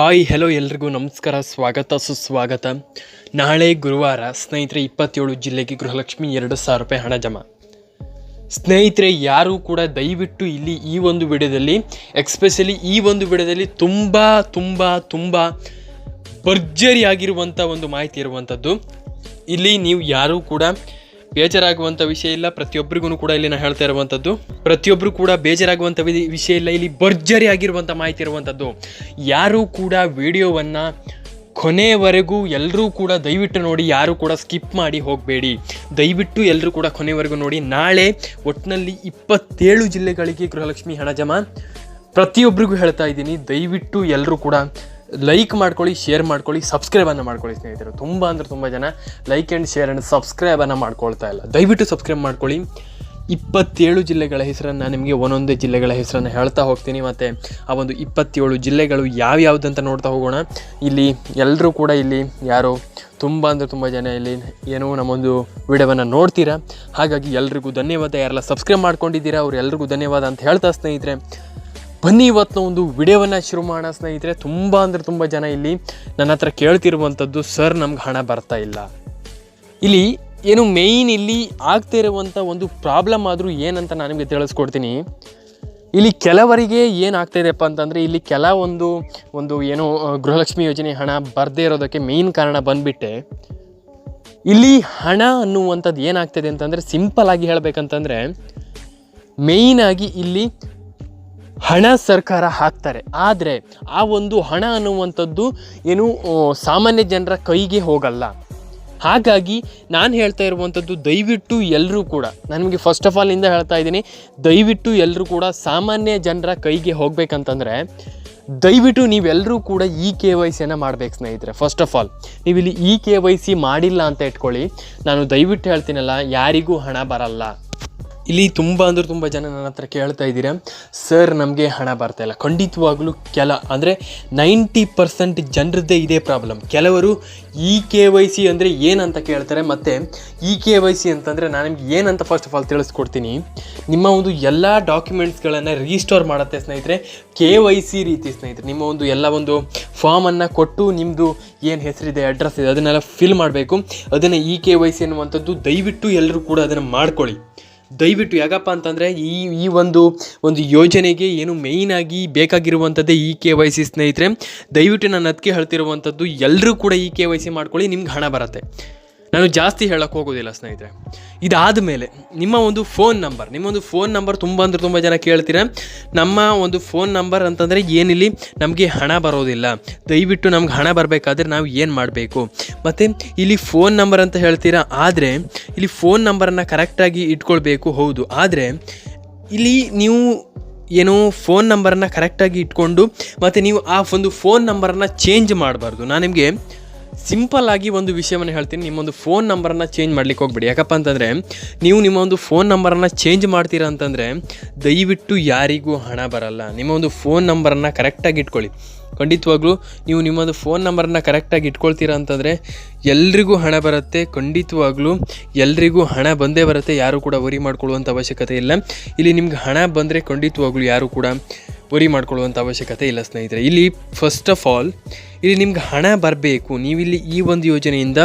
Hi hello ಎಲ್ರಿಗೂ ನಮಸ್ಕಾರ, ಸ್ವಾಗತ, ಸುಸ್ವಾಗತ. ನಾಳೆ ಗುರುವಾರ ಸ್ನೇಹಿತರೆ ಇಪ್ಪತ್ತೇಳು ಜಿಲ್ಲೆಗೆ ಗೃಹಲಕ್ಷ್ಮಿ ಎರಡು ಸಾವಿರ ರೂಪಾಯಿ ಹಣ ಜಮಾ. ಸ್ನೇಹಿತರೆ, ಯಾರು ಕೂಡ ದಯವಿಟ್ಟು ಇಲ್ಲಿ ಈ ಒಂದು ವಿಡಿಯೋದಲ್ಲಿ ಎಕ್ಸ್ಪೆಷಲಿ ಈ ಒಂದು ವಿಡಿಯೋದಲ್ಲಿ ತುಂಬ ತುಂಬ ತುಂಬ ಭರ್ಜರಿ ಆಗಿರುವಂಥ ಒಂದು ಮಾಹಿತಿ ಇರುವಂಥದ್ದು ಇಲ್ಲಿ ನೀವು ಯಾರೂ ಕೂಡ ಬೇಜಾರಾಗುವಂಥ ವಿಷಯ ಇಲ್ಲ. ಪ್ರತಿಯೊಬ್ಬರಿಗೂ ಕೂಡ ಇಲ್ಲಿ ನಾನು ಹೇಳ್ತಾ ಇರುವಂಥದ್ದು ಪ್ರತಿಯೊಬ್ಬರು ಕೂಡ ಬೇಜಾರಾಗುವಂಥ ವಿಷಯ ಇಲ್ಲ. ಇಲ್ಲಿ ಭರ್ಜರಿ ಆಗಿರುವಂಥ ಮಾಹಿತಿ ಇರುವಂಥದ್ದು ಯಾರೂ ಕೂಡ ವಿಡಿಯೋವನ್ನು ಕೊನೆಯವರೆಗೂ ಎಲ್ಲರೂ ಕೂಡ ದಯವಿಟ್ಟು ನೋಡಿ, ಯಾರು ಕೂಡ ಸ್ಕಿಪ್ ಮಾಡಿ ಹೋಗಬೇಡಿ. ದಯವಿಟ್ಟು ಎಲ್ಲರೂ ಕೂಡ ಕೊನೆವರೆಗೂ ನೋಡಿ. ನಾಳೆ ಒಟ್ಟಿನಲ್ಲಿ ಇಪ್ಪತ್ತೇಳು ಜಿಲ್ಲೆಗಳಿಗೆ ಗೃಹಲಕ್ಷ್ಮಿ ಹಣ ಜಮಾ. ಪ್ರತಿಯೊಬ್ಬರಿಗೂ ಹೇಳ್ತಾ ಇದ್ದೀನಿ, ದಯವಿಟ್ಟು ಎಲ್ಲರೂ ಕೂಡ ಲೈಕ್ ಮಾಡ್ಕೊಳ್ಳಿ ಶೇರ್ ಮಾಡ್ಕೊಳ್ಳಿ ಸಬ್ಸ್ಕ್ರೈಬನ್ನು ಮಾಡ್ಕೊಳ್ಳಿ ಸ್ನೇಹಿತರು. ತುಂಬ ಅಂದರೆ ತುಂಬ ಜನ ಲೈಕ್ ಆ್ಯಂಡ್ ಶೇರ್ ಆ್ಯಂಡ್ ಸಬ್ಸ್ಕ್ರೈಬನ್ನು ಮಾಡ್ಕೊಳ್ತಾ ಇಲ್ಲ. ದಯವಿಟ್ಟು ಸಬ್ಸ್ಕ್ರೈಬ್ ಮಾಡ್ಕೊಳ್ಳಿ. ಇಪ್ಪತ್ತೇಳು ಜಿಲ್ಲೆಗಳ ಹೆಸರನ್ನು ನಿಮಗೆ ಒಂದೊಂದೇ ಜಿಲ್ಲೆಗಳ ಹೆಸರನ್ನು ಹೇಳ್ತಾ ಹೋಗ್ತೀನಿ. ಮತ್ತು ಆ ಒಂದು ಇಪ್ಪತ್ತೇಳು ಜಿಲ್ಲೆಗಳು ಯಾವ್ಯಾವ್ದಂತ ನೋಡ್ತಾ ಹೋಗೋಣ. ಇಲ್ಲಿ ಎಲ್ಲರೂ ಕೂಡ ಇಲ್ಲಿ ಯಾರು ತುಂಬ ಅಂದರೆ ತುಂಬ ಜನ ಇಲ್ಲಿ ಏನೋ ನಮ್ಮೊಂದು ವಿಡಿಯೋವನ್ನು ನೋಡ್ತೀರಾ. ಹಾಗಾಗಿ ಎಲ್ರಿಗೂ ಧನ್ಯವಾದ. ಯಾರೆಲ್ಲ ಸಬ್ಸ್ಕ್ರೈಬ್ ಮಾಡ್ಕೊಂಡಿದ್ದೀರಾ ಅವ್ರು ಎಲ್ರಿಗೂ ಧನ್ಯವಾದ ಅಂತ ಹೇಳ್ತಾ ಸ್ನೇಹಿತರೆ. ಬನ್ನಿ ಇವತ್ತಿನ ಒಂದು ವಿಡಿಯೋವನ್ನು ಶುರು ಮಾಡೋಣ ಸ್ನೇಹಿತರೆ. ತುಂಬ ಅಂದರೆ ತುಂಬ ಜನ ಇಲ್ಲಿ ನನ್ನ ಹತ್ರ ಕೇಳ್ತಿರುವಂಥದ್ದು, ಸರ್, ನಮ್ಗೆ ಹಣ ಬರ್ತಾ ಇಲ್ಲ. ಇಲ್ಲಿ ಏನು ಮೇಯ್ನ್ ಇಲ್ಲಿ ಆಗ್ತಾ ಇರುವಂಥ ಒಂದು ಪ್ರಾಬ್ಲಮ್ ಆದರೂ ಏನಂತ ನಾನು ನಿಮಗೆ ತಿಳಿಸ್ಕೊಡ್ತೀನಿ. ಇಲ್ಲಿ ಕೆಲವರಿಗೆ ಏನಾಗ್ತಾ ಇದೆಯಪ್ಪ ಅಂತಂದರೆ, ಇಲ್ಲಿ ಕೆಲವೊಂದು, ಒಂದು ಏನು ಗೃಹಲಕ್ಷ್ಮಿ ಯೋಜನೆ ಹಣ ಬರದೇ ಇರೋದಕ್ಕೆ ಮೇಯ್ನ್ ಕಾರಣ ಬಂದುಬಿಟ್ಟೆ. ಇಲ್ಲಿ ಹಣ ಅನ್ನುವಂಥದ್ದು ಏನಾಗ್ತಿದೆ ಅಂತಂದರೆ ಸಿಂಪಲ್ ಆಗಿ ಹೇಳಬೇಕಂತಂದರೆ ಮೇಯ್ನಾಗಿ ಇಲ್ಲಿ ಹಣ ಸರ್ಕಾರ ಹಾಕ್ತಾರೆ. ಆದರೆ ಆ ಒಂದು ಹಣ ಅನ್ನುವಂಥದ್ದು ಏನು ಸಾಮಾನ್ಯ ಜನರ ಕೈಗೆ ಹೋಗಲ್ಲ. ಹಾಗಾಗಿ ನಾನು ಹೇಳ್ತಾ ಇರುವಂಥದ್ದು ದಯವಿಟ್ಟು ಎಲ್ಲರೂ ಕೂಡ, ನನಗೆ ಫಸ್ಟ್ ಆಫ್ ಆಲ್ ಇಂದ ಹೇಳ್ತಾ ಇದ್ದೀನಿ, ದಯವಿಟ್ಟು ಎಲ್ಲರೂ ಕೂಡ ಸಾಮಾನ್ಯ ಜನರ ಕೈಗೆ ಹೋಗ್ಬೇಕಂತಂದರೆ, ದಯವಿಟ್ಟು ನೀವೆಲ್ಲರೂ ಕೂಡ ಇ ಕೆ ವೈ ಸಿಯನ್ನು ಮಾಡ್ಬೇಕು ಸ್ನೇಹಿತರೆ ಫಸ್ಟ್ ಆಫ್ ಆಲ್ ನೀವು ಇಲ್ಲಿ ಇ ಕೆ ವೈ ಸಿ ಮಾಡಿಲ್ಲ ಅಂತ ಇಟ್ಕೊಳ್ಳಿ. ನಾನು ದಯವಿಟ್ಟು ಹೇಳ್ತೀನಲ್ಲ, ಯಾರಿಗೂ ಹಣ ಬರಲ್ಲ. ಇಲ್ಲಿ ತುಂಬ ಅಂದ್ರೆ ತುಂಬ ಜನ ನನ್ನ ಹತ್ರ ಕೇಳ್ತಾ ಇದ್ದೀರಾ, ಸರ್, ನಮಗೆ ಹಣ ಬರ್ತಾ ಇಲ್ಲ. ಖಂಡಿತವಾಗ್ಲೂ ಕೆಲ ಅಂದರೆ ನೈಂಟಿ ಪರ್ಸೆಂಟ್ ಜನರದ್ದೇ ಇದೇ ಪ್ರಾಬ್ಲಮ್. ಕೆಲವರು ಇ ಕೆ ವೈ ಸಿ ಅಂದರೆ ಏನಂತ ಕೇಳ್ತಾರೆ, ಮತ್ತು ಇ ಕೆ ವೈ ಸಿ ಅಂತಂದರೆ ನಾನು ನಿಮ್ಗೆ ಏನಂತ ಫಸ್ಟ್ ಆಫ್ ಆಲ್ ತಿಳಿಸ್ಕೊಡ್ತೀನಿ. ನಿಮ್ಮ ಒಂದು ಎಲ್ಲ ಡಾಕ್ಯುಮೆಂಟ್ಸ್ಗಳನ್ನು ರಿಜಿಸ್ಟೋರ್ ಮಾಡುತ್ತೆ ಸ್ನೇಹಿತರೆ, ಕೆ ವೈ ಸಿ ರೀತಿ ಸ್ನೇಹಿತರೆ. ನಿಮ್ಮ ಒಂದು ಎಲ್ಲ ಒಂದು ಫಾರ್ಮನ್ನು ಕೊಟ್ಟು ನಿಮ್ಮದು ಏನು ಹೆಸರಿದೆ ಅಡ್ರೆಸ್ ಇದೆ, ಅದನ್ನೆಲ್ಲ ಫಿಲ್ ಮಾಡಬೇಕು. ಅದನ್ನು ಇ ಕೆ ವೈ ಸಿ ಅನ್ನುವಂಥದ್ದು ದಯವಿಟ್ಟು ಎಲ್ಲರೂ ಕೂಡ ಅದನ್ನು ಮಾಡ್ಕೊಳ್ಳಿ. ದಯವಿಟ್ಟು ಯಾಕಪ್ಪ ಅಂತಂದರೆ ಈ ಈ ಒಂದು ಒಂದು ಯೋಜನೆಗೆ ಏನು ಮೇಯ್ನಾಗಿ ಬೇಕಾಗಿರುವಂಥದ್ದೇ ಇ ಕೆ ವೈ ಸಿ ಸ್ನೇಹಿತರೆ, ದಯವಿಟ್ಟು ನಾನು ಅದಕ್ಕೆ ಹೇಳ್ತಿರುವಂಥದ್ದು ಎಲ್ಲರೂ ಕೂಡ ಇ ಕೆ ವೈ ಸಿ ಮಾಡ್ಕೊಳ್ಳಿ, ನಿಮ್ಗೆ ಹಣ ಬರುತ್ತೆ. ನಾನು ಜಾಸ್ತಿ ಹೇಳಕ್ಕೆ ಹೋಗೋದಿಲ್ಲ ಸ್ನೇಹಿತರೆ. ಇದಾದ ಮೇಲೆ ನಿಮ್ಮ ಒಂದು ಫೋನ್ ನಂಬರ್ ನಿಮ್ಮೊಂದು ಫೋನ್ ನಂಬರ್ ತುಂಬ ಅಂದರೆ ತುಂಬ ಜನ ಕೇಳ್ತೀರಾ? ನಮ್ಮ ಒಂದು ಫೋನ್ ನಂಬರ್ ಅಂತಂದರೆ ಏನಿಲ್ಲಿ? ನಮಗೆ ಹಣ ಬರೋದಿಲ್ಲ. ದಯವಿಟ್ಟು ನಮ್ಗೆ ಹಣ ಬರಬೇಕಾದ್ರೆ ನಾವು ಏನು ಮಾಡಬೇಕು? ಮತ್ತು ಇಲ್ಲಿ ಫೋನ್ ನಂಬರ್ ಅಂತ ಹೇಳ್ತೀರಾ? ಆದರೆ ಇಲ್ಲಿ ಫೋನ್ ನಂಬರನ್ನು ಕರೆಕ್ಟಾಗಿ ಇಟ್ಕೊಳ್ಬೇಕು, ಹೌದು. ಆದರೆ ಇಲ್ಲಿ ನೀವು ಏನು ಫೋನ್ ನಂಬರನ್ನು ಕರೆಕ್ಟಾಗಿ ಇಟ್ಕೊಂಡು ಮತ್ತು ನೀವು ಆ ಒಂದು ಫೋನ್ ನಂಬರನ್ನು ಚೇಂಜ್ ಮಾಡಬಾರ್ದು. ನಾನು ನಿಮಗೆ ಸಿಂಪಲ್ ಆಗಿ ಒಂದು ವಿಷಯವನ್ನು ಹೇಳ್ತೀನಿ. ನಿಮ್ಮೊಂದು ಫೋನ್ ನಂಬರನ್ನು ಚೇಂಜ್ ಮಾಡ್ಲಿಕ್ಕೆ ಹೋಗ್ಬೇಡಿ. ಯಾಕಪ್ಪ ಅಂತಂದರೆ, ನೀವು ನಿಮ್ಮ ಒಂದು ಫೋನ್ ನಂಬರನ್ನು ಚೇಂಜ್ ಮಾಡ್ತೀರಾ ಅಂತಂದರೆ, ದಯವಿಟ್ಟು ಯಾರಿಗೂ ಹಣ ಬರಲ್ಲ. ನಿಮ್ಮ ಒಂದು ಫೋನ್ ನಂಬರನ್ನು ಕರೆಕ್ಟಾಗಿ ಇಟ್ಕೊಳ್ಳಿ. ಖಂಡಿತವಾಗ್ಲೂ, ನೀವು ನಿಮ್ಮದು ಫೋನ್ ನಂಬರನ್ನು ಕರೆಕ್ಟಾಗಿ ಇಟ್ಕೊಳ್ತೀರಾ ಅಂತಂದರೆ, ಎಲ್ರಿಗೂ ಹಣ ಬರುತ್ತೆ. ಖಂಡಿತವಾಗ್ಲೂ, ಎಲ್ರಿಗೂ ಹಣ ಬಂದೇ ಬರುತ್ತೆ. ಯಾರು ಕೂಡ ವರಿ ಮಾಡ್ಕೊಳ್ಳುವಂಥ ಅವಶ್ಯಕತೆ ಇಲ್ಲ. ಇಲ್ಲಿ ನಿಮ್ಗೆ ಹಣ ಬಂದರೆ ಖಂಡಿತವಾಗ್ಲೂ ಯಾರು ಕೂಡ ವರಿ ಮಾಡ್ಕೊಳ್ಳುವಂಥ ಅವಶ್ಯಕತೆ ಇಲ್ಲ, ಸ್ನೇಹಿತರೆ. ಇಲ್ಲಿ ಫಸ್ಟ್ ಆಫ್ ಆಲ್ ಇಲ್ಲಿ ನಿಮ್ಗೆ ಹಣ ಬರಬೇಕು. ನೀವಿಲ್ಲಿ ಈ ಒಂದು ಯೋಜನೆಯಿಂದ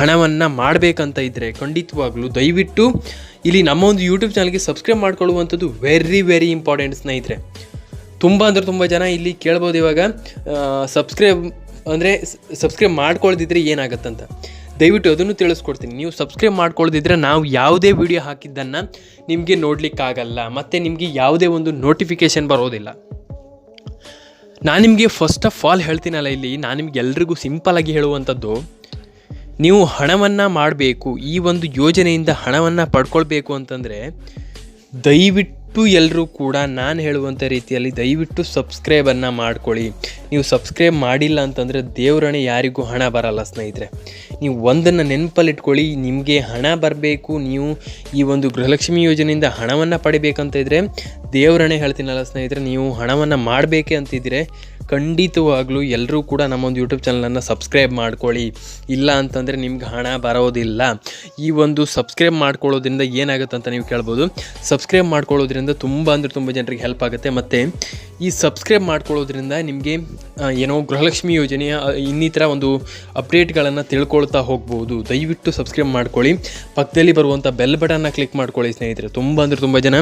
ಹಣವನ್ನು ಮಾಡಬೇಕಂತ ಇದ್ದರೆ ಖಂಡಿತವಾಗ್ಲೂ ದಯವಿಟ್ಟು ಇಲ್ಲಿ ನಮ್ಮ ಒಂದು ಯೂಟ್ಯೂಬ್ ಚಾನಲ್ಗೆ ಸಬ್ಸ್ಕ್ರೈಬ್ ಮಾಡ್ಕೊಳ್ಳುವಂಥದ್ದು ವೆರಿ ವೆರಿ ಇಂಪಾರ್ಟೆಂಟ್ ಸ್ನೇಹಿತರೆ. ತುಂಬ ಅಂದರೆ ತುಂಬ ಜನ ಇಲ್ಲಿ ಕೇಳ್ಬೋದು ಇವಾಗ ಸಬ್ಸ್ಕ್ರೈಬ್ ಅಂದರೆ ಸಬ್ಸ್ಕ್ರೈಬ್ ಮಾಡ್ಕೊಳ್ದಿದ್ರೆ ಏನಾಗತ್ತಂತ. ದಯವಿಟ್ಟು ಅದನ್ನು ತಿಳಿಸ್ಕೊಡ್ತೀನಿ. ನೀವು ಸಬ್ಸ್ಕ್ರೈಬ್ ಮಾಡ್ಕೊಳ್ದಿದ್ರೆ ನಾವು ಯಾವುದೇ ವಿಡಿಯೋ ಹಾಕಿದ್ದನ್ನು ನಿಮಗೆ ನೋಡಲಿಕ್ಕಾಗಲ್ಲ. ಮತ್ತು ನಿಮಗೆ ಯಾವುದೇ ಒಂದು ನೋಟಿಫಿಕೇಷನ್ ಬರೋದಿಲ್ಲ. ನಾನು ನಿಮಗೆ ಫಸ್ಟ್ ಆಫ್ ಆಲ್ ಹೇಳ್ತೀನಲ್ಲ ಇಲ್ಲಿ, ನಾನು ನಿಮ್ಗೆ ಎಲ್ರಿಗೂ ಸಿಂಪಲಾಗಿ ಹೇಳುವಂಥದ್ದು, ನೀವು ಹಣವನ್ನು ಮಾಡಬೇಕು, ಈ ಒಂದು ಯೋಜನೆಯಿಂದ ಹಣವನ್ನು ಪಡ್ಕೊಳ್ಬೇಕು ಅಂತಂದರೆ, ದಯವಿಟ್ಟು ಎಲ್ಲರೂ ಕೂಡ ನಾನು ಹೇಳುವಂಥ ರೀತಿಯಲ್ಲಿ ದಯವಿಟ್ಟು ಸಬ್ಸ್ಕ್ರೈಬನ್ನು ಮಾಡ್ಕೊಳ್ಳಿ. ನೀವು ಸಬ್ಸ್ಕ್ರೈಬ್ ಮಾಡಿಲ್ಲ ಅಂತಂದರೆ ದೇವರಣೆ ಯಾರಿಗೂ ಹಣ ಬರಲ್ಲ ಸ್ನೇಹಿತರೆ. ನೀವು ಒಂದನ್ನು ನೆನಪಲ್ಲಿಟ್ಕೊಳ್ಳಿ, ನಿಮಗೆ ಹಣ ಬರಬೇಕು, ನೀವು ಈ ಒಂದು ಗೃಹಲಕ್ಷ್ಮಿ ಯೋಜನೆಯಿಂದ ಹಣವನ್ನು ಪಡಿಬೇಕಂತ ಇದ್ದರೆ ದೇವರಣೆ ಹೇಳ್ತೀನಲ್ಲ ಸ್ನೇಹಿತರೆ, ನೀವು ಹಣವನ್ನು ಮಾಡಬೇಕೆ ಅಂತಿದ್ರೆ ಖಂಡಿತವಾಗ್ಲೂ ಎಲ್ಲರೂ ಕೂಡ ನಮ್ಮೊಂದು ಯೂಟ್ಯೂಬ್ ಚಾನಲನ್ನು ಸಬ್ಸ್ಕ್ರೈಬ್ ಮಾಡ್ಕೊಳ್ಳಿ. ಇಲ್ಲ ಅಂತಂದರೆ ನಿಮ್ಗೆ ಹಣ ಬರೋದಿಲ್ಲ. ಈ ಒಂದು ಸಬ್ಸ್ಕ್ರೈಬ್ ಮಾಡ್ಕೊಳ್ಳೋದ್ರಿಂದ ಏನಾಗುತ್ತೆ ಅಂತ ನೀವು ಕೇಳ್ಬೋದು. ಸಬ್ಸ್ಕ್ರೈಬ್ ಮಾಡ್ಕೊಳ್ಳೋದ್ರಿಂದ ತುಂಬ ಅಂದರೆ ತುಂಬ ಜನರಿಗೆ ಹೆಲ್ಪ್ ಆಗುತ್ತೆ. ಮತ್ತು ಈ ಸಬ್ಸ್ಕ್ರೈಬ್ ಮಾಡ್ಕೊಳ್ಳೋದ್ರಿಂದ ನಿಮಗೆ ಏನೋ ಗೃಹಲಕ್ಷ್ಮಿ ಯೋಜನೆಯ ಇನ್ನಿತರ ಒಂದು ಅಪ್ಡೇಟ್ಗಳನ್ನು ತಿಳ್ಕೊಳ್ತಾ ಹೋಗ್ಬೋದು. ದಯವಿಟ್ಟು ಸಬ್ಸ್ಕ್ರೈಬ್ ಮಾಡ್ಕೊಳ್ಳಿ. ಪಕ್ಕದಲ್ಲಿ ಬರುವಂಥ ಬೆಲ್ ಬಟನ್ನ ಕ್ಲಿಕ್ ಮಾಡ್ಕೊಳ್ಳಿ ಸ್ನೇಹಿತರೆ. ತುಂಬ ಅಂದರೆ ತುಂಬ ಜನ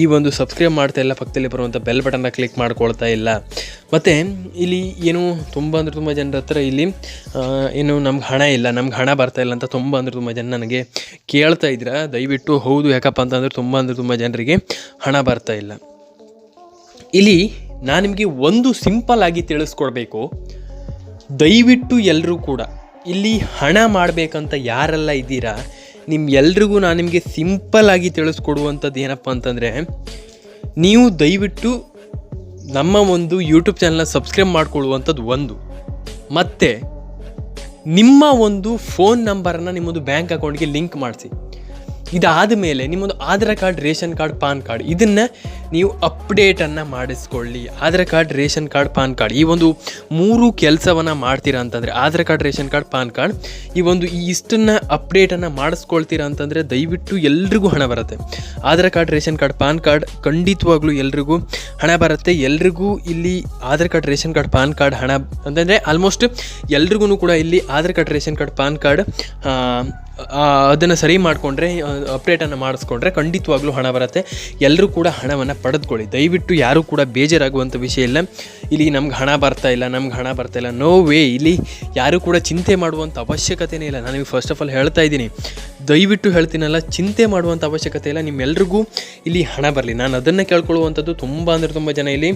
ಈ ಒಂದು ಸಬ್ಸ್ಕ್ರೈಬ್ ಮಾಡ್ತಾ ಇಲ್ಲ, ಪಕ್ಕದಲ್ಲಿ ಬರುವಂಥ ಬೆಲ್ ಬಟನ್ನ ಕ್ಲಿಕ್ ಮಾಡ್ಕೊಳ್ತಾ ಇಲ್ಲ. ಮತ್ತು ಇಲ್ಲಿ ಏನು ತುಂಬ ಅಂದರೆ ತುಂಬ ಜನರ ಹತ್ರ ಇಲ್ಲಿ ಏನು ನಮ್ಗೆ ಹಣ ಇಲ್ಲ, ನಮ್ಗೆ ಹಣ ಬರ್ತಾ ಇಲ್ಲ ಅಂತ ತುಂಬ ಅಂದರೆ ತುಂಬ ಜನ ನನಗೆ ಕೇಳ್ತಾ ಇದ್ರೆ. ದಯವಿಟ್ಟು ಹೌದು ಯಾಕಪ್ಪ ಅಂತಂದರೆ ತುಂಬ ಅಂದರೆ ತುಂಬ ಜನರಿಗೆ ಹಣ ಬರ್ತಾ ಇಲ್ಲ. ಇಲ್ಲಿ ನಾನು ನಿಮಗೆ ಒಂದು ಸಿಂಪಲ್ ಆಗಿ ತಿಳಿಸ್ಕೊಡ್ಬೇಕು. ದಯವಿಟ್ಟು ಎಲ್ಲರೂ ಕೂಡ ಇಲ್ಲಿ ಹಣ ಮಾಡಬೇಕಂತ ಯಾರೆಲ್ಲ ಇದ್ದೀರಾ ನಿಮ್ಮ ಎಲ್ರಿಗೂ ನಾನು ನಿಮಗೆ ಸಿಂಪಲ್ ಆಗಿ ತಿಳಿಸ್ಕೊಡುವಂಥದ್ದು ಏನಪ್ಪ ಅಂತಂದರೆ, ನೀವು ದಯವಿಟ್ಟು ನಮ್ಮ ಒಂದು ಯೂಟ್ಯೂಬ್ ಚಾನಲ್ನ ಸಬ್ಸ್ಕ್ರೈಬ್ ಮಾಡ್ಕೊಳ್ಳುವಂಥದ್ದು ಒಂದು. ಮತ್ತು, ನಿಮ್ಮ ಒಂದು ಫೋನ್ ನಂಬರನ್ನು ನಿಮ್ಮೊಂದು ಬ್ಯಾಂಕ್ ಅಕೌಂಟ್ಗೆ ಲಿಂಕ್ ಮಾಡಿಸಿ. ಇದಾದ ಮೇಲೆ ನಿಮ್ಮೊಂದು Aadhaar card, ration card, PAN card, ಇದನ್ನು ನೀವು ಅಪ್ಡೇಟನ್ನು ಮಾಡಿಸ್ಕೊಳ್ಳಿ. Aadhaar card, ration card, PAN card. ಈ ಒಂದು ಮೂರು ಕೆಲಸವನ್ನು ಮಾಡ್ತೀರಾ ಅಂತಂದರೆ, Aadhaar card, ration card, PAN card, ಈ ಒಂದು ಈ ಇಷ್ಟನ್ನು ಅಪ್ಡೇಟನ್ನು ಮಾಡಿಸ್ಕೊಳ್ತೀರಾ ಅಂತಂದರೆ ದಯವಿಟ್ಟು ಎಲ್ರಿಗೂ ಹಣ ಬರುತ್ತೆ. Aadhaar card, ration card, PAN card ಖಂಡಿತವಾಗ್ಲೂ ಎಲ್ರಿಗೂ ಹಣ ಬರುತ್ತೆ. ಎಲ್ರಿಗೂ ಇಲ್ಲಿ Aadhaar card, ration card, PAN card ಹಣ ಅಂತಂದರೆ ಆಲ್ಮೋಸ್ಟ್ ಎಲ್ರಿಗೂ ಕೂಡ ಇಲ್ಲಿ Aadhaar card, ration card, PAN card ಅದನ್ನು ಸರಿ ಮಾಡಿಕೊಂಡ್ರೆ ಅಪ್ಡೇಟನ್ನು ಮಾಡಿಸ್ಕೊಂಡ್ರೆ ಖಂಡಿತವಾಗ್ಲೂ ಹಣ ಬರುತ್ತೆ. ಎಲ್ಲರೂ ಕೂಡ ಹಣವನ್ನು ಪಡೆದುಕೊಳ್ಳಿ. ದಯವಿಟ್ಟು ಯಾರೂ ಕೂಡ ಬೇಜಾರಾಗುವಂಥ ವಿಷಯ ಇಲ್ಲ. ಇಲ್ಲಿ ನಮ್ಗೆ ಹಣ ಬರ್ತಾ ಇಲ್ಲ, ನಮ್ಗೆ ಹಣ ಬರ್ತಾ ಇಲ್ಲ. ನೋ ವೇ ಇಲ್ಲಿ ಯಾರೂ ಕೂಡ ಚಿಂತೆ ಮಾಡುವಂಥ ಅವಶ್ಯಕತೆಯೇ ಇಲ್ಲ. ನಾನು ಫಸ್ಟ್ ಆಫ್ ಆಲ್ ಹೇಳ್ತಾ ಇದ್ದೀನಿ. ದಯವಿಟ್ಟು ಹೇಳ್ತೀನಲ್ಲ, ಚಿಂತೆ ಮಾಡುವಂಥ ಅವಶ್ಯಕತೆ ಇಲ್ಲ. ನಿಮ್ಮೆಲ್ರಿಗೂ ಇಲ್ಲಿ ಹಣ ಬರಲಿ. ನಾನು ಅದನ್ನು ಕೇಳ್ಕೊಳ್ಳುವಂಥದ್ದು ತುಂಬ ಅಂದರೆ ತುಂಬ ಜನ ಇಲ್ಲಿ,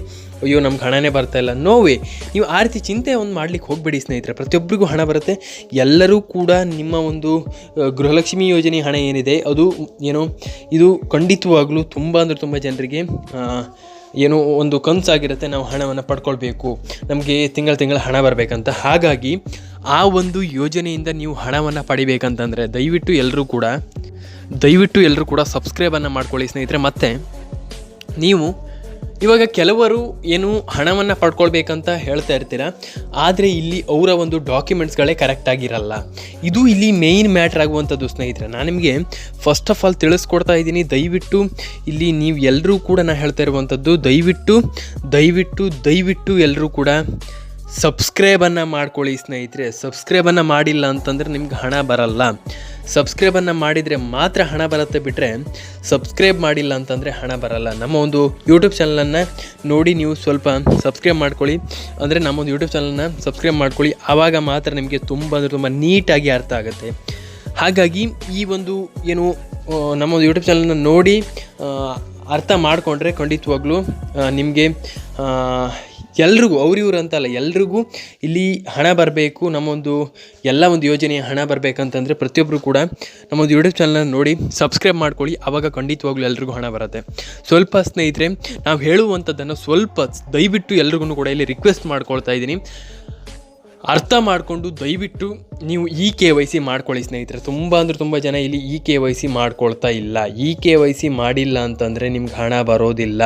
ಅಯ್ಯೋ, ನಮ್ಗೆ ಹಣನೇ ಬರ್ತಾ ಇಲ್ಲ. ನೋ ವೇ ನೀವು ಆ ರೀತಿ ಚಿಂತೆ ಒಂದು ಮಾಡ್ಲಿಕ್ಕೆ ಹೋಗಬೇಡಿ ಸ್ನೇಹಿತರೆ. ಪ್ರತಿಯೊಬ್ಬರಿಗೂ ಹಣ ಬರುತ್ತೆ. ಎಲ್ಲರೂ ಕೂಡ ನಿಮ್ಮ ಒಂದು ಗೃಹಲಕ್ಷ್ಮಿ ಯೋಜನೆ ಹಣ ಏನಿದೆ, ಅದು, ಏನೋ, ಇದು ಖಂಡಿತವಾಗ್ಲೂ ತುಂಬ ಅಂದರೆ ತುಂಬ ಜನರಿಗೆ ಏನೋ ಒಂದು ಕನಸಾಗಿರುತ್ತೆ ನಾವು ಹಣವನ್ನು ಪಡ್ಕೊಳ್ಬೇಕು. ನಮಗೆ ತಿಂಗಳ ತಿಂಗಳ ಹಣ ಬರಬೇಕಂತ. ಹಾಗಾಗಿ ಆ ಒಂದು ಯೋಜನೆಯಿಂದ ನೀವು ಹಣವನ್ನು ಪಡಿಬೇಕಂತಂದರೆ ದಯವಿಟ್ಟು ಎಲ್ಲರೂ ಕೂಡ, ದಯವಿಟ್ಟು ಎಲ್ಲರೂ ಕೂಡ ಸಬ್ಸ್ಕ್ರೈಬನ್ನು ಮಾಡ್ಕೊಳ್ಳಿ ಸ್ನೇಹಿತರೆ. ಮತ್ತು, ನೀವು ಇವಾಗ ಕೆಲವರು ಏನು ಹಣವನ್ನು ಪಡ್ಕೊಳ್ಬೇಕಂತ ಹೇಳ್ತಾ ಇರ್ತೀರ? ಆದರೆ ಇಲ್ಲಿ ಅವರ ಒಂದು ಡಾಕ್ಯುಮೆಂಟ್ಸ್ಗಳೇ ಕರೆಕ್ಟಾಗಿರಲ್ಲ ಇದು ಇಲ್ಲಿ ಮೇಯ್ನ್ ಮ್ಯಾಟ್ರ್ ಆಗುವಂಥದ್ದು ಸ್ನೇಹಿತರೆ. ನಾನು ನಿಮಗೆ ಫಸ್ಟ್ ಆಫ್ ಆಲ್ ತಿಳಿಸ್ಕೊಡ್ತಾ ಇದ್ದೀನಿ. ದಯವಿಟ್ಟು ಇಲ್ಲಿ ನೀವು ಎಲ್ಲರೂ ಕೂಡ ನಾನು ಹೇಳ್ತಾ ಇರುವಂಥದ್ದು, ದಯವಿಟ್ಟು ದಯವಿಟ್ಟು ದಯವಿಟ್ಟು ಎಲ್ಲರೂ ಕೂಡ ಸಬ್ಸ್ಕ್ರೈಬನ್ನು ಮಾಡ್ಕೊಳ್ಳಿ ಸ್ನೇಹಿತರೆ. ಸಬ್ಸ್ಕ್ರೈಬನ್ನು ಮಾಡಿಲ್ಲ ಅಂತಂದರೆ ನಿಮ್ಗೆ ಹಣ ಬರಲ್ಲ. ಸಬ್ಸ್ಕ್ರೈಬನ್ನು ಮಾಡಿದರೆ ಮಾತ್ರ ಹಣ ಬರುತ್ತೆ ಬಿಟ್ಟರೆ ಸಬ್ಸ್ಕ್ರೈಬ್ ಮಾಡಿಲ್ಲ ಅಂತಂದರೆ ಹಣ ಬರಲ್ಲ. ನಮ್ಮ ಒಂದು ಯೂಟ್ಯೂಬ್ ಚಾನಲನ್ನು ನೋಡಿ ನೀವು ಸ್ವಲ್ಪ ಸಬ್ಸ್ಕ್ರೈಬ್ ಮಾಡ್ಕೊಳ್ಳಿ. ಅಂದರೆ ನಮ್ಮೊಂದು ಯೂಟ್ಯೂಬ್ ಚಾನಲನ್ನು ಸಬ್ಸ್ಕ್ರೈಬ್ ಮಾಡ್ಕೊಳ್ಳಿ. ಆವಾಗ ಮಾತ್ರ ನಿಮಗೆ ತುಂಬ ಅಂದರೆ ತುಂಬ ನೀಟಾಗಿ ಅರ್ಥ ಆಗುತ್ತೆ. ಹಾಗಾಗಿ ಈ ಒಂದು ಏನು ನಮ್ಮ ನಮ್ಮೊಂದು ಯೂಟ್ಯೂಬ್ ಚಾನಲನ್ನು ನೋಡಿ ಅರ್ಥ ಮಾಡಿಕೊಂಡ್ರೆ ಖಂಡಿತವಾಗ್ಲೂ ನಿಮಗೆ ಎಲ್ರಿಗೂ, ಅವ್ರಿವ್ರು ಅಂತಲ್ಲ, ಎಲ್ರಿಗೂ ಇಲ್ಲಿ ಹಣ ಬರಬೇಕು, ನಮ್ಮೊಂದು ಎಲ್ಲ ಒಂದು ಯೋಜನೆಯ ಹಣ ಬರಬೇಕಂತಂದರೆ ಪ್ರತಿಯೊಬ್ಬರು ಕೂಡ ನಮ್ಮೊಂದು ಯೂಟ್ಯೂಬ್ ಚಾನಲ್ನ ನೋಡಿ ಸಬ್ಸ್ಕ್ರೈಬ್ ಮಾಡ್ಕೊಳ್ಳಿ. ಆವಾಗ ಖಂಡಿತವಾಗ್ಲೂ ಎಲ್ರಿಗೂ ಹಣ ಬರುತ್ತೆ. ಸ್ವಲ್ಪ ಸ್ನೇಹಿತರೆ, ನಾವು ಹೇಳುವಂಥದ್ದನ್ನು ಸ್ವಲ್ಪ ದಯವಿಟ್ಟು ಎಲ್ರಿಗೂ ಕೂಡ ಇಲ್ಲಿ ರಿಕ್ವೆಸ್ಟ್ ಮಾಡ್ಕೊಳ್ತಾ ಇದ್ದೀನಿ. ಅರ್ಥ ಮಾಡಿಕೊಂಡು ದಯವಿಟ್ಟು ನೀವು ಇ ಕೆ ವೈ ಸಿ ಮಾಡ್ಕೊಳ್ಳಿ ಸ್ನೇಹಿತರೆ. ತುಂಬ ಅಂದರೆ ತುಂಬ ಜನ ಇಲ್ಲಿ ಇ ಕೆ ವೈ ಸಿ ಮಾಡ್ಕೊಳ್ತಾ ಇಲ್ಲ. ಇ ಕೆ ವೈ ಸಿ ಮಾಡಿಲ್ಲ ಅಂತಂದರೆ ನಿಮ್ಗೆ ಹಣ ಬರೋದಿಲ್ಲ.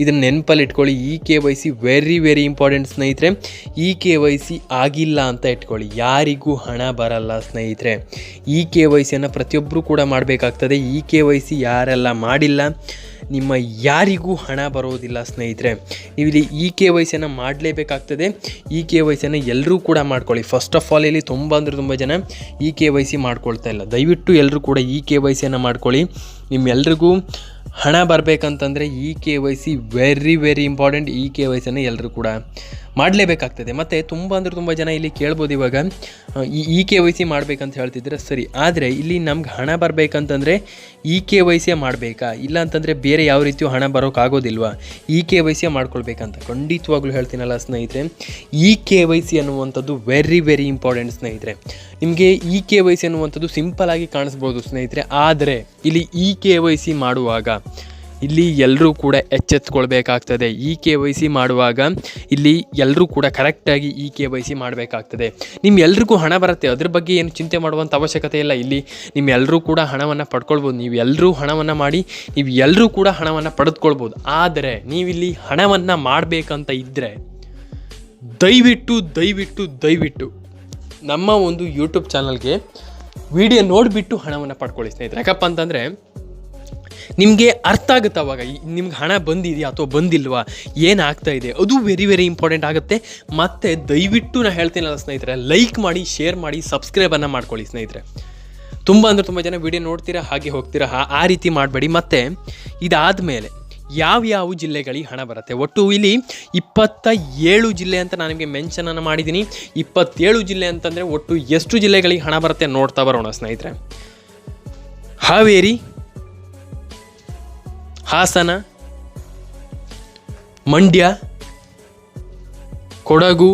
ಇದನ್ನು ನೆನಪಲ್ಲಿ ಇಟ್ಕೊಳ್ಳಿ E K Y C very very important ಸ್ನೇಹಿತರೆ. ಇ ಕೆ ವೈ ಸಿ ಆಗಿಲ್ಲ ಅಂತ ಇಟ್ಕೊಳ್ಳಿ. ಯಾರಿಗೂ ಹಣ ಬರಲ್ಲ ಸ್ನೇಹಿತರೆ. ಇ ಕೆ ವೈ ಸಿಯನ್ನು ಪ್ರತಿಯೊಬ್ಬರೂ ಕೂಡ ಮಾಡಬೇಕಾಗ್ತದೆ. ಇ ಕೆ ವೈ ಸಿ ಯಾರೆಲ್ಲ ಮಾಡಿಲ್ಲ ನಿಮ್ಮ ಯಾರಿಗೂ ಹಣ ಬರೋದಿಲ್ಲ ಸ್ನೇಹಿತರೆ. ನೀವಿಲ್ಲಿ ಇ ಕೆ ವೈ ಸಿಯನ್ನು ಮಾಡಲೇಬೇಕಾಗ್ತದೆ. ಇ ಕೆ ವೈ ಸಿಯನ್ನು ಎಲ್ಲರೂ ಕೂಡ ಮಾಡ್ಕೊಳ್ಳಿ. ಫಸ್ಟ್ ಆಫ್ ಆಲ್ ಇಲ್ಲಿ ತುಂಬ ಅಂದರೆ ತುಂಬ ಜನ ಇ ಕೆ ವೈ ಸಿ ಮಾಡ್ಕೊಳ್ತಾ ಇಲ್ಲ. ದಯವಿಟ್ಟು ಎಲ್ಲರೂ ಕೂಡ ಇ ಕೆ ವೈ ಸಿಯನ್ನು ಮಾಡ್ಕೊಳ್ಳಿ. ನಿಮ್ಮೆಲ್ರಿಗೂ ಹಣ ಬರಬೇಕಂತಂದರೆ E K Y C very very important E K Y ಸಿಯನ್ನು ಎಲ್ಲರೂ ಕೂಡ ಮಾಡಲೇಬೇಕಾಗ್ತದೆ. ಮತ್ತು ತುಂಬ ಅಂದರೆ ತುಂಬ ಜನ ಇಲ್ಲಿ ಕೇಳ್ಬೋದು ಇವಾಗ ಈ ಇ ಕೆ ವೈ ಸಿ ಮಾಡಬೇಕಂತ ಹೇಳ್ತಿದ್ರೆ ಸರಿ. ಆದರೆ ಇಲ್ಲಿ ನಮ್ಗೆ ಹಣ ಬರಬೇಕಂತಂದರೆ ಇ ಕೆ ವೈ ಸಿಯೇ ಮಾಡಬೇಕಾ? ಇಲ್ಲ ಅಂತಂದರೆ ಬೇರೆ ಯಾವ ರೀತಿಯೂ ಹಣ ಬರೋಕ್ಕಾಗೋದಿಲ್ವಾ ಇ ಕೆ ವೈ ಸಿಯೇ ಮಾಡ್ಕೊಳ್ಬೇಕಂತ ಖಂಡಿತವಾಗ್ಲೂ ಹೇಳ್ತೀನಲ್ಲ ಸ್ನೇಹಿತರೆ. ಇ ಕೆ ವೈ ಸಿ ಅನ್ನುವಂಥದ್ದು ವೆರಿ ವೆರಿ ಇಂಪಾರ್ಟೆಂಟ್ ಸ್ನೇಹಿತರೆ. ನಿಮಗೆ ಇ ಕೆ ವೈ ಸಿ ಅನ್ನುವಂಥದ್ದು ಸಿಂಪಲ್ ಆಗಿ ಕಾಣಿಸ್ಬೋದು ಸ್ನೇಹಿತರೆ. ಆದರೆ ಇಲ್ಲಿ ಇ ಕೆ ವೈ ಸಿ ಮಾಡುವಾಗ ಇಲ್ಲಿ ಎಲ್ಲರೂ ಕೂಡ ಎಚ್ಚೆತ್ಕೊಳ್ಬೇಕಾಗ್ತದೆ. ಈ ಕೆ ವೈ ಸಿ ಮಾಡುವಾಗ ಇಲ್ಲಿ ಎಲ್ಲರೂ ಕೂಡ ಕರೆಕ್ಟಾಗಿ ಈ ಕೆ ವೈ ಸಿ ಮಾಡಬೇಕಾಗ್ತದೆ. ನಿಮ್ಮ ಎಲ್ರಿಗೂ ಹಣ ಬರುತ್ತೆ. ಅದ್ರ ಬಗ್ಗೆ ಏನು ಚಿಂತೆ ಮಾಡುವಂಥ ಅವಶ್ಯಕತೆ ಇಲ್ಲ. ಇಲ್ಲಿ ನಿಮ್ಮ ಎಲ್ಲರೂ ಕೂಡ ಹಣವನ್ನು ಪಡ್ಕೊಳ್ಬೋದು. ನೀವು ಎಲ್ಲರೂ ಹಣವನ್ನು ಮಾಡಿ ನೀವು ಎಲ್ಲರೂ ಕೂಡ ಹಣವನ್ನು ಪಡೆದುಕೊಳ್ಬೋದು. ಆದರೆ ನೀವಿಲ್ಲಿ ಹಣವನ್ನು ಮಾಡಬೇಕಂತ ಇದ್ದರೆ ದಯವಿಟ್ಟು ದಯವಿಟ್ಟು ದಯವಿಟ್ಟು ನಮ್ಮ ಒಂದು ಯೂಟ್ಯೂಬ್ ಚಾನಲ್ಗೆ ವಿಡಿಯೋ ನೋಡಿಬಿಟ್ಟು ಹಣವನ್ನು ಪಡ್ಕೊಳ್ಳಿ ಸ್ನೇಹಿತರೆ. ಯಾಕಪ್ಪ ಅಂತಂದರೆ ನಿಮಗೆ ಅರ್ಥ ಆಗುತ್ತೆ ಅವಾಗ. ನಿಮ್ಗೆ ಹಣ ಬಂದಿದೆಯಾ ಅಥವಾ ಬಂದಿಲ್ವಾ? ಏನಾಗ್ತಾ ಇದೆ? ಅದು ವೆರಿ ವೆರಿ ಇಂಪಾರ್ಟೆಂಟ್ ಆಗುತ್ತೆ. ಮತ್ತು ದಯವಿಟ್ಟು ನಾನು ಹೇಳ್ತೀನಲ್ಲ ಸ್ನೇಹಿತರೆ ಲೈಕ್ ಮಾಡಿ ಶೇರ್ ಮಾಡಿ ಸಬ್ಸ್ಕ್ರೈಬನ್ನು ಮಾಡ್ಕೊಳ್ಳಿ ಸ್ನೇಹಿತರೆ. ತುಂಬ ಅಂದರೆ ತುಂಬ ಜನ ವಿಡಿಯೋ ನೋಡ್ತೀರಾ, ಹಾಗೆ ಹೋಗ್ತೀರಾ, ಆ- ರೀತಿ ಮಾಡಬೇಡಿ. ಮತ್ತು ಇದಾದ ಮೇಲೆ ಯಾವ್ಯಾವ ಜಿಲ್ಲೆಗಳಿಗೆ ಹಣ ಬರುತ್ತೆ? ಒಟ್ಟು ಇಲ್ಲಿ ಇಪ್ಪತ್ತ ಏಳು ಜಿಲ್ಲೆ ಅಂತ ನಾನು ನಿಮಗೆ ಮೆನ್ಷನನ್ನು ಮಾಡಿದ್ದೀನಿ ಇಪ್ಪತ್ತೇಳು ಜಿಲ್ಲೆ ಅಂತಂದರೆ ಒಟ್ಟು ಎಷ್ಟು ಜಿಲ್ಲೆಗಳಿಗೆ ಹಣ ಬರುತ್ತೆ ನೋಡ್ತಾ ಬರೋಣ ಸ್ನೇಹಿತರೆ. ಹಾವೇರಿ ಹಾಸನ, ಮಂಡ್ಯ, ಕೊಡಗು,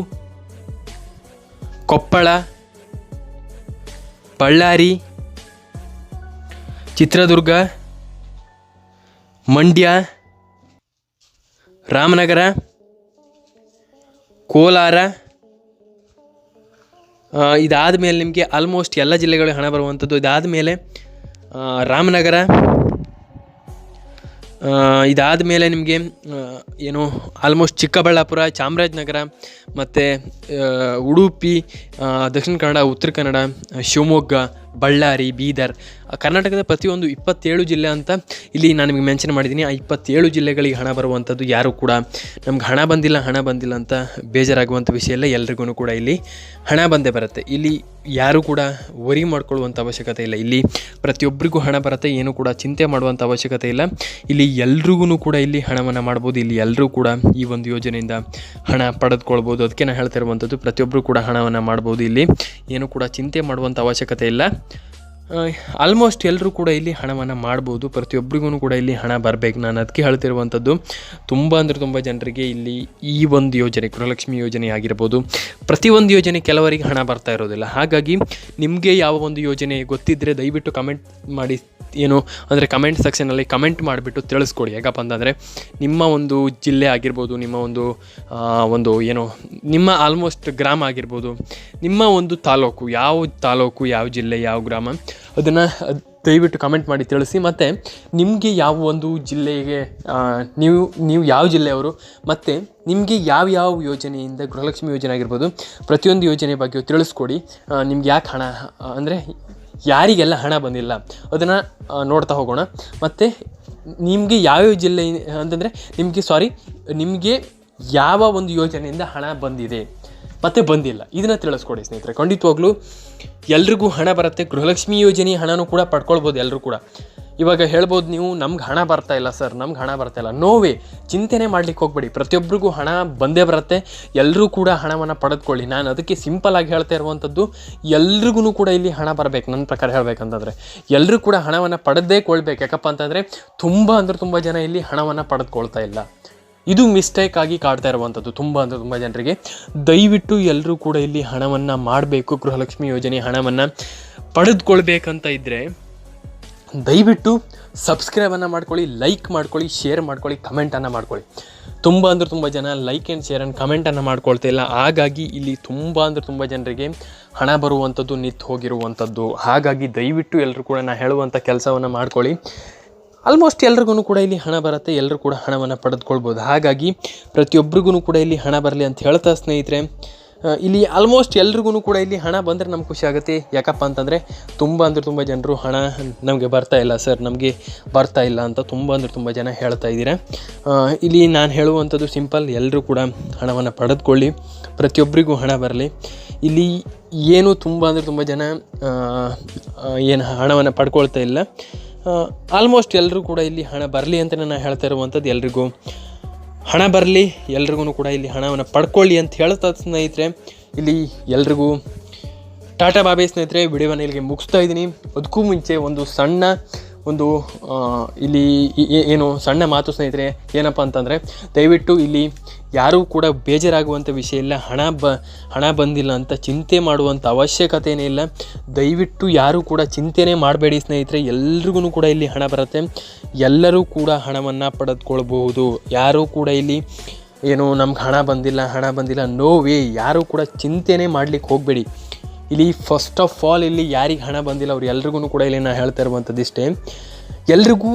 ಕೊಪ್ಪಳ, ಬಳ್ಳಾರಿ, ಚಿತ್ರದುರ್ಗ, ಮಂಡ್ಯ, ರಾಮನಗರ, ಕೋಲಾರ ಇದಾದ ಮೇಲೆ ನಿಮಗೆ ಆಲ್ಮೋಸ್ಟ್ ಎಲ್ಲ ಜಿಲ್ಲೆಗಳಿಗೆ ಹಣ ಬರುವಂಥದ್ದು. ಇದಾದ ಮೇಲೆ ರಾಮನಗರ ಇದಾದ ಮೇಲೆ ನಿಮಗೆ ಏನು ಆಲ್ಮೋಸ್ಟ್ ಚಿಕ್ಕಬಳ್ಳಾಪುರ, ಚಾಮರಾಜನಗರ, ಮತ್ತು ಉಡುಪಿ ದಕ್ಷಿಣ ಕನ್ನಡ, ಉತ್ತರ ಕನ್ನಡ, ಶಿವಮೊಗ್ಗ, ಬಳ್ಳಾರಿ, ಬೀದರ್ ಕರ್ನಾಟಕದ ಪ್ರತಿಯೊಂದು ಇಪ್ಪತ್ತೇಳು ಜಿಲ್ಲೆ ಅಂತ ಇಲ್ಲಿ ನಾನು ನಿಮಗೆ ಮೆನ್ಷನ್ ಮಾಡಿದ್ದೀನಿ. ಆ ಇಪ್ಪತ್ತೇಳು ಜಿಲ್ಲೆಗಳಿಗೆ ಹಣ ಬರುವಂಥದ್ದು ಯಾರು ಕೂಡ ನಮ್ಗೆ ಹಣ ಬಂದಿಲ್ಲ ಹಣ ಬಂದಿಲ್ಲ ಅಂತ ಬೇಜಾರಾಗುವಂಥ ವಿಷಯ ಇಲ್ಲ ಎಲ್ರಿಗೂ ಕೂಡ ಇಲ್ಲಿ ಹಣ ಬಂದೇ ಬರುತ್ತೆ. ಇಲ್ಲಿ ಯಾರು ಕೂಡ ವರಿ ಮಾಡ್ಕೊಳ್ಳುವಂಥ ಅವಶ್ಯಕತೆ ಇಲ್ಲ. ಇಲ್ಲಿ ಪ್ರತಿಯೊಬ್ಬರಿಗೂ ಹಣ ಬರುತ್ತೆ, ಏನು ಕೂಡ ಚಿಂತೆ ಮಾಡುವಂಥ ಅವಶ್ಯಕತೆ ಇಲ್ಲ. ಇಲ್ಲಿ ಎಲ್ರಿಗೂ ಕೂಡ ಇಲ್ಲಿ ಹಣವನ್ನು ಮಾಡ್ಬೋದು. ಇಲ್ಲಿ ಎಲ್ಲರೂ ಕೂಡ ಈ ಒಂದು ಯೋಜನೆಯಿಂದ ಹಣ ಪಡೆದುಕೊಳ್ಬೋದು. ಅದಕ್ಕೆ ನಾನು ಹೇಳ್ತಾ ಇರುವಂಥದ್ದು ಪ್ರತಿಯೊಬ್ಬರು ಕೂಡ ಹಣವನ್ನು ಮಾಡ್ಬೋದು. ಇಲ್ಲಿ ಏನು ಕೂಡ ಚಿಂತೆ ಮಾಡುವಂಥ ಅವಶ್ಯಕತೆ ಇಲ್ಲ. ಆಲ್ಮೋಸ್ಟ್ ಎಲ್ಲರೂ ಕೂಡ ಇಲ್ಲಿ ಹಣವನ್ನು ಮಾಡ್ಬೋದು. ಪ್ರತಿಯೊಬ್ಬರಿಗೂ ಕೂಡ ಇಲ್ಲಿ ಹಣ ಬರಬೇಕು. ನಾನು ಅದಕ್ಕೆ ಹೇಳ್ತಿರುವಂಥದ್ದು, ತುಂಬ ಅಂದರೆ ತುಂಬ ಜನರಿಗೆ ಇಲ್ಲಿ ಈ ಒಂದು ಯೋಜನೆ, ಗೃಹಲಕ್ಷ್ಮಿ ಯೋಜನೆ ಆಗಿರ್ಬೋದು. ಪ್ರತಿಯೊಂದು ಯೋಜನೆ ಕೆಲವರಿಗೆ ಹಣ ಬರ್ತಾ ಇರೋದಿಲ್ಲ. ಹಾಗಾಗಿ ನಿಮಗೆ ಯಾವ ಒಂದು ಯೋಜನೆ ಗೊತ್ತಿದ್ದರೆ ದಯವಿಟ್ಟು ಕಮೆಂಟ್ ಮಾಡಿ. ಏನು ಅಂದರೆ ಕಮೆಂಟ್ ಸೆಕ್ಷನಲ್ಲಿ ಕಮೆಂಟ್ ಮಾಡಿಬಿಟ್ಟು ತಿಳಿಸ್ಕೊಡಿ. ಯಾಕಪ್ಪ ಅಂತಂದರೆ ನಿಮ್ಮ ಒಂದು ಜಿಲ್ಲೆ ಆಗಿರ್ಬೋದು, ನಿಮ್ಮ ಒಂದು ಒಂದು ಏನು, ನಿಮ್ಮ ಆಲ್ಮೋಸ್ಟ್ ಗ್ರಾಮ ಆಗಿರ್ಬೋದು, ನಿಮ್ಮ ಒಂದು ತಾಲೂಕು, ಯಾವ ತಾಲೂಕು, ಯಾವ ಜಿಲ್ಲೆ, ಯಾವ ಗ್ರಾಮ, ಅದನ್ನು ದಯವಿಟ್ಟು ಕಮೆಂಟ್ ಮಾಡಿ ತಿಳಿಸಿ. ಮತ್ತು ನಿಮಗೆ ಯಾವ ಒಂದು ಜಿಲ್ಲೆಗೆ ನೀವು ನೀವು ಯಾವ ಜಿಲ್ಲೆಯವರು, ಮತ್ತು ನಿಮಗೆ ಯಾವ ಯಾವ ಯೋಜನೆಯಿಂದ ಗೃಹಲಕ್ಷ್ಮಿ ಯೋಜನೆ ಆಗಿರ್ಬೋದು, ಪ್ರತಿಯೊಂದು ಯೋಜನೆ ಬಗ್ಗೆ ತಿಳಿಸ್ಕೊಡಿ. ನಿಮ್ಗೆ ಯಾಕೆ ಹಣ, ಅಂದರೆ ಯಾರಿಗೆಲ್ಲ ಹಣ ಬಂದಿಲ್ಲ, ಅದನ್ನು ನೋಡ್ತಾ ಹೋಗೋಣ. ಮತ್ತು ನಿಮಗೆ ಯಾವ್ಯಾವ ಜಿಲ್ಲೆ ಅಂತಂದರೆ ನಿಮಗೆ ಸಾರಿ ನಿಮಗೆ ಯಾವ ಒಂದು ಯೋಜನೆಯಿಂದ ಹಣ ಬಂದಿದೆ, ಮತ್ತು ಬಂದಿಲ್ಲ. ಇದನ್ನು ತಿಳಿಸ್ಕೊಡಿ ಸ್ನೇಹಿತರೆ. ಖಂಡಿತವಾಗ್ಲೂ ಎಲ್ರಿಗೂ ಹಣ ಬರುತ್ತೆ. ಗೃಹಲಕ್ಷ್ಮಿ ಯೋಜನೆ ಹಣನೂ ಕೂಡ ಪಡ್ಕೊಳ್ಬೋದು ಎಲ್ಲರೂ ಕೂಡ. ಇವಾಗ ಹೇಳ್ಬೋದು ನೀವು, ನಮ್ಗೆ ಹಣ ಬರ್ತಾ ಇಲ್ಲ ಸರ್, ನಮ್ಗೆ ಹಣ ಬರ್ತಾ ಇಲ್ಲ. ನೋವೇ ಚಿಂತೆನೆ ಮಾಡ್ಲಿಕ್ಕೆ ಹೋಗ್ಬೇಡಿ. ಪ್ರತಿಯೊಬ್ಬರಿಗೂ ಹಣ ಬಂದೇ ಬರುತ್ತೆ. ಎಲ್ಲರೂ ಕೂಡ ಹಣವನ್ನು ಪಡೆದುಕೊಳ್ಳಿ. ನಾನು ಅದಕ್ಕೆ ಸಿಂಪಲ್ ಆಗಿ ಹೇಳ್ತಾ ಇರುವಂಥದ್ದು ಎಲ್ರಿಗೂ ಕೂಡ ಇಲ್ಲಿ ಹಣ ಬರಬೇಕು. ನನ್ನ ಪ್ರಕಾರ ಹೇಳಬೇಕಂತಂದರೆ ಎಲ್ಲರೂ ಕೂಡ ಹಣವನ್ನು ಪಡೆದೇ ಕೊಳ್ಬೇಕು ಯಾಕಪ್ಪ ಅಂತಂದರೆ, ತುಂಬ ಅಂದರೆ ತುಂಬ ಜನ ಇಲ್ಲಿ ಹಣವನ್ನು ಪಡೆದುಕೊಳ್ತಾ ಇಲ್ಲ. ಇದು ಮಿಸ್ಟೇಕ್ ಆಗಿ ಕಾಡ್ತಾ ಇರುವಂಥದ್ದು ತುಂಬ ಅಂದರೆ ತುಂಬ ಜನರಿಗೆ. ದಯವಿಟ್ಟು ಎಲ್ಲರೂ ಕೂಡ ಇಲ್ಲಿ ಹಣವನ್ನು ಮಾಡಬೇಕು. ಗೃಹಲಕ್ಷ್ಮಿ ಯೋಜನೆ ಹಣವನ್ನು ಪಡೆದುಕೊಳ್ಬೇಕಂತ ಇದ್ದರೆ ದಯವಿಟ್ಟು ಸಬ್ಸ್ಕ್ರೈಬನ್ನು ಮಾಡ್ಕೊಳ್ಳಿ ಲೈಕ್ ಮಾಡ್ಕೊಳ್ಳಿ ಶೇರ್ ಮಾಡ್ಕೊಳ್ಳಿ ಕಮೆಂಟನ್ನು ಮಾಡ್ಕೊಳ್ಳಿ. ತುಂಬ ಅಂದರೆ ತುಂಬ ಜನ ಲೈಕ್ ಆ್ಯಂಡ್ ಶೇರ್ ಆ್ಯಂಡ್ ಕಮೆಂಟನ್ನು ಮಾಡ್ಕೊಳ್ತಾ ಇಲ್ಲ. ಹಾಗಾಗಿ ಇಲ್ಲಿ ತುಂಬ ಅಂದರೆ ತುಂಬ ಜನರಿಗೆ ಹಣ ಬರುವಂಥದ್ದು ನಿಂತು ಹೋಗಿರುವಂಥದ್ದು ಹಾಗಾಗಿ ದಯವಿಟ್ಟು ಎಲ್ಲರೂ ಕೂಡ ನಾನು ಹೇಳುವಂಥ ಕೆಲಸವನ್ನು ಮಾಡ್ಕೊಳ್ಳಿ. ಆಲ್ಮೋಸ್ಟ್ ಎಲ್ರಿಗೂ ಕೂಡ ಇಲ್ಲಿ ಹಣ ಬರುತ್ತೆ ಎಲ್ಲರೂ ಕೂಡ ಹಣವನ್ನು ಪಡೆದುಕೊಳ್ಬೋದು. ಹಾಗಾಗಿ ಪ್ರತಿಯೊಬ್ಬರಿಗೂ ಕೂಡ ಇಲ್ಲಿ ಹಣ ಬರಲಿ ಅಂತ ಹೇಳ್ತಾ ಸ್ನೇಹಿತರೆ ಇಲ್ಲಿ ಆಲ್ಮೋಸ್ಟ್ ಎಲ್ರಿಗೂ ಕೂಡ ಇಲ್ಲಿ ಹಣ ಬಂದರೆ ನಮ್ಗೆ ಖುಷಿ ಆಗುತ್ತೆ. ಯಾಕಪ್ಪ ಅಂತಂದರೆ ತುಂಬ ಅಂದರೆ ತುಂಬ ಜನರು ಹಣ ನಮಗೆ ಬರ್ತಾ ಇಲ್ಲ, ಸರ್, ನಮಗೆ ಬರ್ತಾ ಇಲ್ಲ ಅಂತ ತುಂಬ ಅಂದರೆ ತುಂಬ ಜನ ಹೇಳ್ತಾ ಇದ್ದೀರಾ. ಇಲ್ಲಿ ನಾನು ಹೇಳುವಂಥದ್ದು ಸಿಂಪಲ್ ಎಲ್ಲರೂ ಕೂಡ ಹಣವನ್ನು ಪಡೆದುಕೊಳ್ಳಿ ಪ್ರತಿಯೊಬ್ಬರಿಗೂ ಹಣ ಬರಲಿ. ಇಲ್ಲಿ ಏನು ತುಂಬ ಅಂದರೆ ತುಂಬ ಜನ ಏನು ಹಣವನ್ನು ಪಡ್ಕೊಳ್ತಾ ಇಲ್ಲ. ಆಲ್ಮೋಸ್ಟ್ ಎಲ್ಲರೂ ಕೂಡ ಇಲ್ಲಿ ಹಣ ಬರಲಿ ಅಂತ ನಾನು ಹೇಳ್ತಾ ಇರುವಂಥದ್ದು ಎಲ್ರಿಗೂ. ಹಣ ಬರಲಿ, ಎಲ್ರಿಗೂ ಕೂಡ ಇಲ್ಲಿ ಹಣವನ್ನು ಪಡ್ಕೊಳ್ಳಿ ಅಂತ ಹೇಳ್ತಾ ಸ್ನೇಹಿತರೆ. ಇಲ್ಲಿ ಎಲ್ರಿಗೂ ಟಾಟಾ ಬಾಬೆ ಸ್ನೇಹಿತರೆ ವಿಡಿಯೋವನ್ನು ಇಲ್ಲಿಗೆ ಮುಗಿಸ್ತಾ ಇದ್ದೀನಿ. ಅದಕ್ಕೂ ಮುಂಚೆ ಒಂದು ಸಣ್ಣ ಒಂದು ಇಲ್ಲಿ ಏನು ಸಣ್ಣ ಮಾತು ಸ್ನೇಹಿತರೆ, ಏನಪ್ಪ ಅಂತಂದರೆ, ದಯವಿಟ್ಟು ಇಲ್ಲಿ ಯಾರೂ ಕೂಡ ಬೇಜಾರಾಗುವಂಥ ವಿಷಯ ಇಲ್ಲ, ಹಣ ಬ, ಹಣ ಬಂದಿಲ್ಲ ಅಂತ ಚಿಂತೆ ಮಾಡುವಂಥ ಅವಶ್ಯಕತೆಯೇ ಇಲ್ಲ. ದಯವಿಟ್ಟು ಯಾರೂ ಕೂಡ ಚಿಂತೆನೇ ಮಾಡಬೇಡಿ ಸ್ನೇಹಿತರೆ ಎಲ್ರಿಗೂ ಕೂಡ ಇಲ್ಲಿ ಹಣ ಬರುತ್ತೆ. ಎಲ್ಲರೂ ಕೂಡ ಹಣವನ್ನು ಪಡೆದುಕೊಳ್ಬಹುದು. ಯಾರೂ ಕೂಡ ಇಲ್ಲಿ ಏನು ನಮ್ಗೆ ಹಣ ಬಂದಿಲ್ಲ ಹಣ ಬಂದಿಲ್ಲ ನೋ ವೇ ಯಾರೂ ಕೂಡ ಚಿಂತೆನೇ ಮಾಡ್ಲಿಕ್ಕೆ ಹೋಗಬೇಡಿ. ಇಲ್ಲಿ ಫಸ್ಟ್ ಆಫ್ ಆಲ್ ಇಲ್ಲಿ ಯಾರಿಗೆ ಹಣ ಬಂದಿಲ್ಲ, ಅವ್ರು ಎಲ್ರಿಗೂ ಕೂಡ ಇಲ್ಲಿ ನಾನು ಹೇಳ್ತಾ ಇರುವಂಥದ್ದು ಇಷ್ಟೇ. ಎಲ್ರಿಗೂ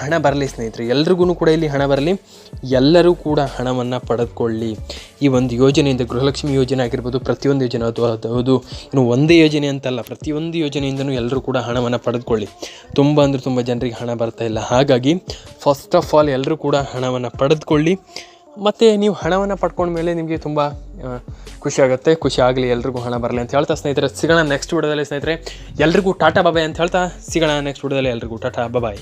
ಹಣ ಬರಲಿ ಸ್ನೇಹಿತರೆ ಎಲ್ರಿಗೂ ಕೂಡ ಇಲ್ಲಿ ಹಣ ಬರಲಿ. ಎಲ್ಲರೂ ಕೂಡ ಹಣವನ್ನು ಪಡೆದುಕೊಳ್ಳಿ. ಈ ಒಂದು ಯೋಜನೆಯಿಂದ, ಗೃಹಲಕ್ಷ್ಮಿ ಯೋಜನೆ ಆಗಿರ್ಬೋದು, ಪ್ರತಿಯೊಂದು ಯೋಜನೆ ಅದು ಅದು ಇನ್ನು ಒಂದೇ ಯೋಜನೆ ಅಂತಲ್ಲ, ಪ್ರತಿಯೊಂದು ಯೋಜನೆಯಿಂದನೂ ಎಲ್ಲರೂ ಕೂಡ ಹಣವನ್ನು ಪಡೆದುಕೊಳ್ಳಿ. ತುಂಬ ಅಂದರೆ ತುಂಬ ಜನರಿಗೆ ಹಣ ಬರ್ತಾ ಇಲ್ಲ. ಹಾಗಾಗಿ ಫಸ್ಟ್ ಆಫ್ ಆಲ್ ಎಲ್ಲರೂ ಕೂಡ ಹಣವನ್ನು ಪಡೆದುಕೊಳ್ಳಿ. ಮತ್ತು ನೀವು ಹಣವನ್ನು ಪಡ್ಕೊಂಡ ಮೇಲೆ ನಿಮಗೆ ತುಂಬ ಖುಷಿಯಾಗುತ್ತೆ ಖುಷಿ ಆಗಲಿ, ಎಲ್ರಿಗೂ ಹಣ ಬರಲಿ ಅಂತ ಹೇಳ್ತಾ ಸ್ನೇಹಿತರೆ. ಸಿಗೋಣ ನೆಕ್ಸ್ಟ್ ವಿಡಿಯೋದಲ್ಲಿ ಸ್ನೇಹಿತರೆ. ಎಲ್ರಿಗೂ ಟಾಟಾ ಬಾಬಾಯ್ ಅಂತ ಹೇಳ್ತಾ ಸಿಗೋಣ ನೆಕ್ಸ್ಟ್ ವಿಡಿಯೋದಲ್ಲಿ ಎಲ್ರಿಗೂ ಟಾಟಾ. ಬಾಬಾಯ್